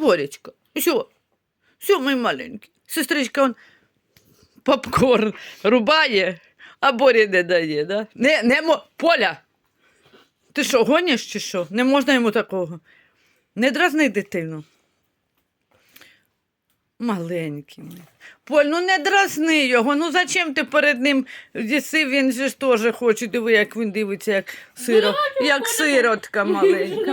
Боречка, що? Що, мій маленький? Сестричка он попкорн рубає, а Борі не дає, да? Не, не мо... Поля! Ти що, гониш чи що? Не можна йому такого. Не дразни дитину. Маленький. мій. Поль, ну не дразни його. Ну зачем ти перед ним їси? Він же ж теж хоче. Диви, як він дивиться, як сиро, як сиротка маленька.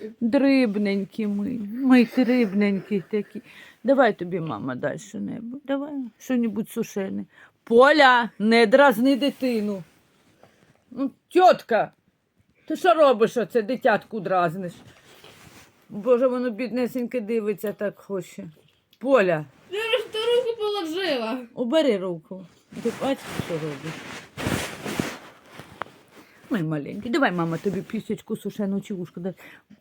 Цим. дрібненький мій, мій дрібненький такий. Давай тобі, мама, дай що-небудь. Давай що-небудь сушене. Поля, не дразни дитину. Ну, тітка, ти що робиш оце дитятку дразниш? Боже, воно біднесеньке дивиться так хоче. Поля, Я ж ту руку положила. убери руку. Ти бачиш, що робиш? Мій маленький, давай, мама, тобі пісечку сушену чи вушку дасть.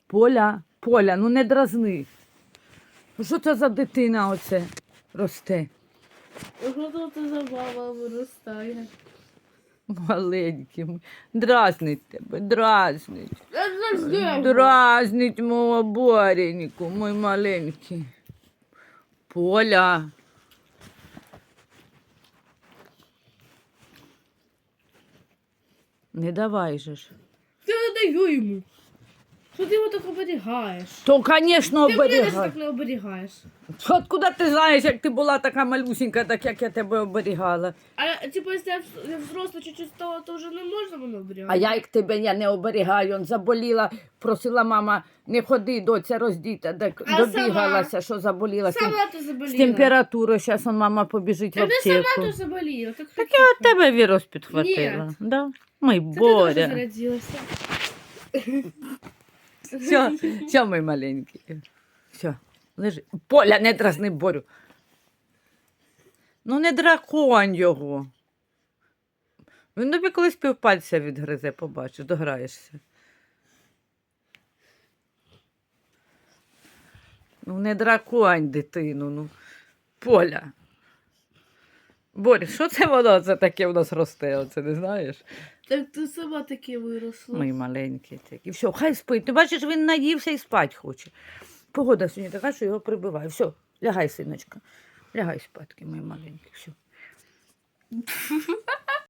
Поля, Поля, ну не дразни. Що це за дитина оце росте? Ого, це забава виростає. Маленький. мій. Дразнить тебе, дразнить. Дразнить мого Бореньку, мой маленький. Поля. Не давай же ж. Я не даю йому. Що ти його так оберігаєш? То, звісно, Ти мене оберігай. так не оберігаєш. Откуда ти знаєш, як ти була така малюсінька, так як я тебе оберігала? А типу, якщо я вс- я взросла чуть-чуть стала, то вже не можна мене оберігати. А я як тебе я не оберігаю, он заболіла, просила мама, не ходи, доця роздіта, так А добігалася, що заболіла. з тем- Сама ти З заболіла. температурою, зараз он мама побіжить в Та не сама ти заболіла. Так, Так я от тебе вірус підхватила. Да? Мой теж Боря. Все, все, мій маленький. Все, лежи. Поля, не дразни Борю. Ну, не драконь його. Він тобі колись півпальця відгризе, побачиш, дограєшся. Ну, не драконь дитину, ну. Поля. Боря, що це воно це таке у нас росте, оце не знаєш? Так ти сама таке виросла. Мої маленькі такі. Все, хай спить. Ти бачиш, він наївся і спать хоче. Погода сьогодні така, що його прибиває. Все, лягай, синочка. Лягай спадки, мої маленькі. Все.